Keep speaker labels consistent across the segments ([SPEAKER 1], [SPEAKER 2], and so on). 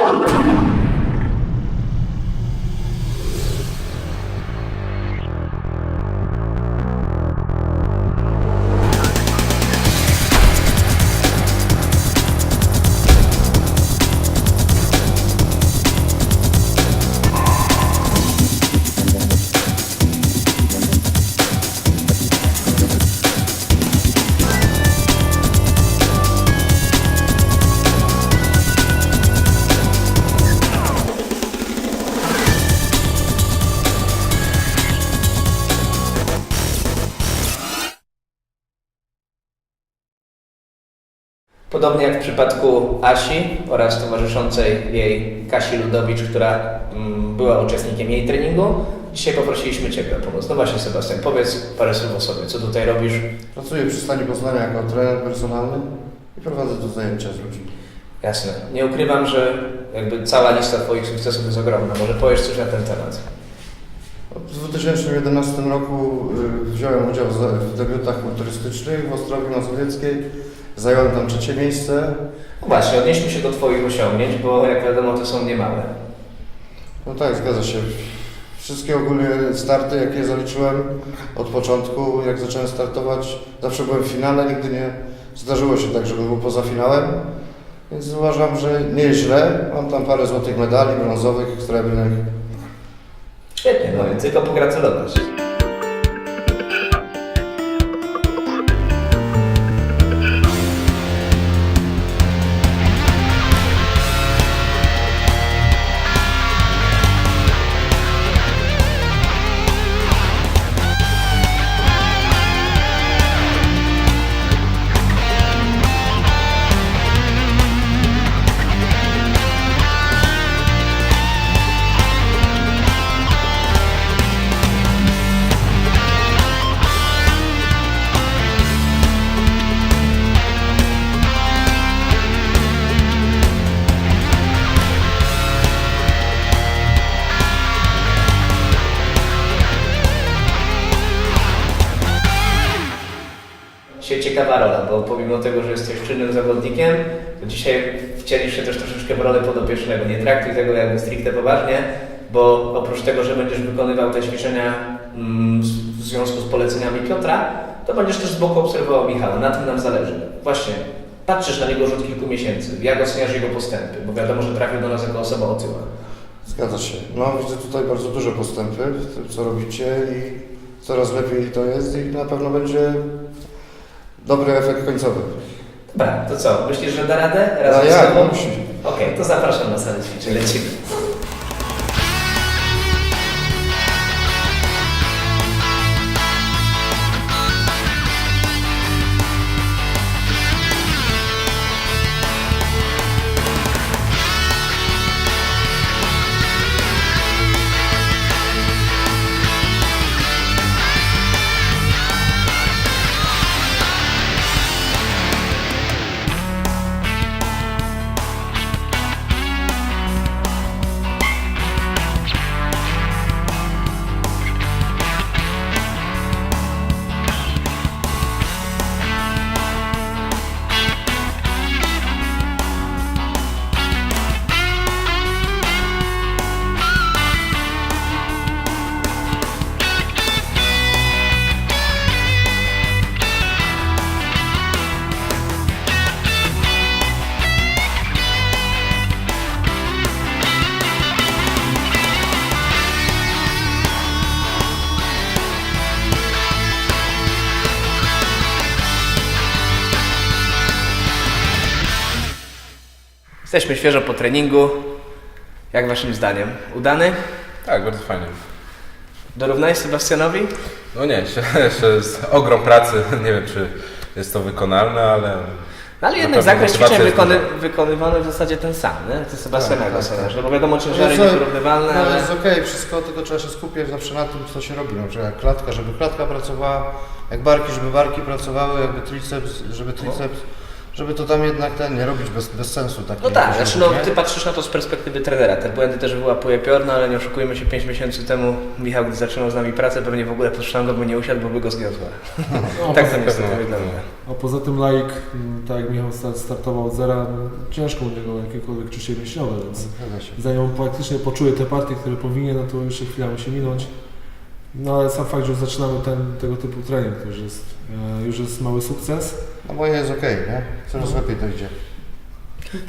[SPEAKER 1] Thank you. Podobnie jak w przypadku Asi oraz towarzyszącej jej Kasi Ludowicz, która mm, była uczestnikiem jej treningu, dzisiaj poprosiliśmy Ciebie o pomoc. No właśnie Sebastian, powiedz parę słów o sobie, co tutaj robisz?
[SPEAKER 2] Pracuję przy stanie Poznania jako trener personalny i prowadzę tu zajęcia z ludźmi.
[SPEAKER 1] Jasne. Nie ukrywam, że jakby cała lista Twoich sukcesów jest ogromna. Może powiesz coś na ten temat?
[SPEAKER 2] W 2011 roku y, wziąłem udział w debiutach kulturystycznych w Ostrowi Mazowieckiej. Zająłem tam trzecie miejsce.
[SPEAKER 1] No właśnie, odnieśmy się do Twoich osiągnięć, bo jak wiadomo to są niemałe.
[SPEAKER 2] No tak, zgadza się. Wszystkie ogólnie starty, jakie zaliczyłem od początku, jak zacząłem startować, zawsze byłem w finale, nigdy nie zdarzyło się tak, żebym był poza finałem. Więc uważam, że nieźle. Mam tam parę złotych medali, brązowych, srebrnych.
[SPEAKER 1] Świetnie, no więc tylko pogratulować. Ciekawa bo pomimo tego, że jesteś czynnym zawodnikiem, to dzisiaj wcielisz się też troszeczkę w rolę podopiecznego. Nie traktuj tego jakby stricte poważnie, bo oprócz tego, że będziesz wykonywał te ćwiczenia mm, w związku z poleceniami Piotra, to będziesz też z boku obserwował Michała. Na tym nam zależy. Właśnie, patrzysz na niego już od kilku miesięcy. Jak oceniasz jego postępy? Bo wiadomo, że trafił do nas jako osoba otyła.
[SPEAKER 2] Zgadza się. No widzę tutaj bardzo duże postępy w tym, co robicie i coraz lepiej to jest i na pewno będzie dobry efekt końcowy.
[SPEAKER 1] Dobra, to co? Myślisz, że da radę? Razem z
[SPEAKER 2] jak?
[SPEAKER 1] tobą?
[SPEAKER 2] Musi.
[SPEAKER 1] Okej, to zapraszam na salę ćwiczeń. Lecimy. Jesteśmy świeżo po treningu. Jak waszym zdaniem? Udany?
[SPEAKER 3] Tak, bardzo fajnie.
[SPEAKER 1] Dorównałeś Sebastianowi?
[SPEAKER 3] No nie, jeszcze, jest ogrom pracy. Nie wiem, czy jest to wykonalne, ale.
[SPEAKER 1] No ale
[SPEAKER 3] na
[SPEAKER 1] jednak zakres ćwiczeń wykony, wykonywany w zasadzie ten sam, nie? Ty Sebastian
[SPEAKER 2] Tak,
[SPEAKER 1] jak
[SPEAKER 2] tak, tak.
[SPEAKER 1] No bo wiadomo, ciężary
[SPEAKER 2] No, co-
[SPEAKER 1] nieporównywalne,
[SPEAKER 2] No
[SPEAKER 1] ale...
[SPEAKER 2] jest okej, wszystko, tylko trzeba się skupiać zawsze na tym, co się robi. Na przykład jak klatka, żeby klatka pracowała, jak barki, żeby barki pracowały, jakby triceps, żeby triceps żeby to tam jednak ten, nie robić bez, bez sensu. Tak
[SPEAKER 1] No tak, znaczy no, ty patrzysz na to z perspektywy trenera. Te błędy też wyłapuje Piorno, ale nie oszukujmy się, 5 miesięcy temu Michał, gdy zaczynał z nami pracę, pewnie w ogóle pod sztangą by nie usiadł, bo by go zgniotła.
[SPEAKER 4] No,
[SPEAKER 1] tak to niestety wygląda.
[SPEAKER 4] a poza tym laik, tak jak Michał sta- startował od zera, no, ciężko u niego jakiekolwiek czucie mięśniowe, więc zanim praktycznie poczuje te partie, które powinien, no to jeszcze chwila musi minąć. No ale sam fakt, że zaczynamy ten, tego typu trening, to już jest, e, już jest mały sukces.
[SPEAKER 2] No bo jest okej, nie? Coraz lepiej to idzie.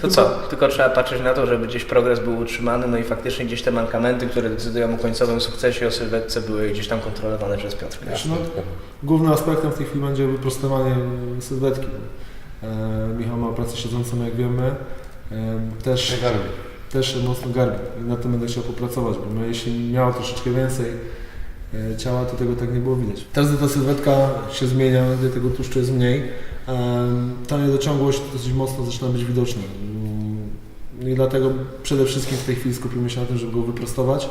[SPEAKER 1] To co? Tylko trzeba patrzeć na to, żeby gdzieś progres był utrzymany, no i faktycznie gdzieś te mankamenty, które decydują o końcowym sukcesie, o sylwetce, były gdzieś tam kontrolowane przez Piotrka.
[SPEAKER 4] Znaczy, no, głównym aspektem w tej chwili będzie wyprostowanie sylwetki. E, Michał ma pracę siedzącą, jak wiemy. E, też
[SPEAKER 2] Nie garbi.
[SPEAKER 4] też mocno garbi i nad tym będę chciał popracować, bo no, jeśli miało troszeczkę więcej ciała, to tego tak nie było widać. Teraz gdy ta sylwetka się zmienia, gdy tego tłuszczu jest mniej, ta niedociągłość dosyć mocno zaczyna być widoczna. Mm, I dlatego przede wszystkim w tej chwili skupimy się na tym, żeby go wyprostować,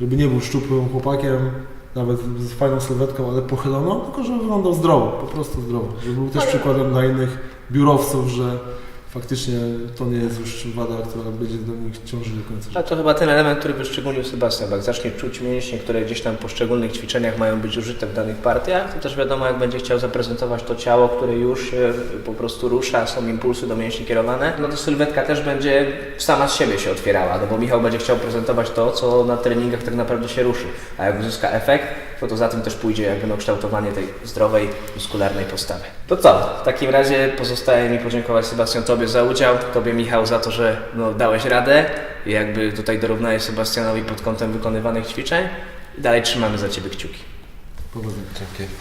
[SPEAKER 4] żeby nie był szczupłym chłopakiem, nawet z fajną sylwetką, ale pochyloną, tylko żeby wyglądał zdrowo, po prostu zdrowo. Żeby był też przykładem dla innych biurowców, że faktycznie to nie jest już wada, która będzie do nich ciążyć do końca życia.
[SPEAKER 1] A to chyba ten element, który wyszczególnił Sebastian, jak zacznie czuć mięśnie, które gdzieś tam w poszczególnych ćwiczeniach mają być użyte w danych partiach, to też wiadomo, jak będzie chciał zaprezentować to ciało, które już się po prostu rusza, są impulsy do mięśni kierowane, no to sylwetka też będzie sama z siebie się otwierała, no bo Michał będzie chciał prezentować to, co na treningach tak naprawdę się ruszy, a jak uzyska efekt, to, to za tym też pójdzie jakby no kształtowanie tej zdrowej, muskularnej postawy. To co? W takim razie pozostaje mi podziękować Sebastian Tobie za udział, Tobie Michał za to, że no, dałeś radę i jakby tutaj dorównałeś Sebastianowi pod kątem wykonywanych ćwiczeń. Dalej trzymamy za Ciebie kciuki.
[SPEAKER 4] Powodzenia.
[SPEAKER 3] Dzięki.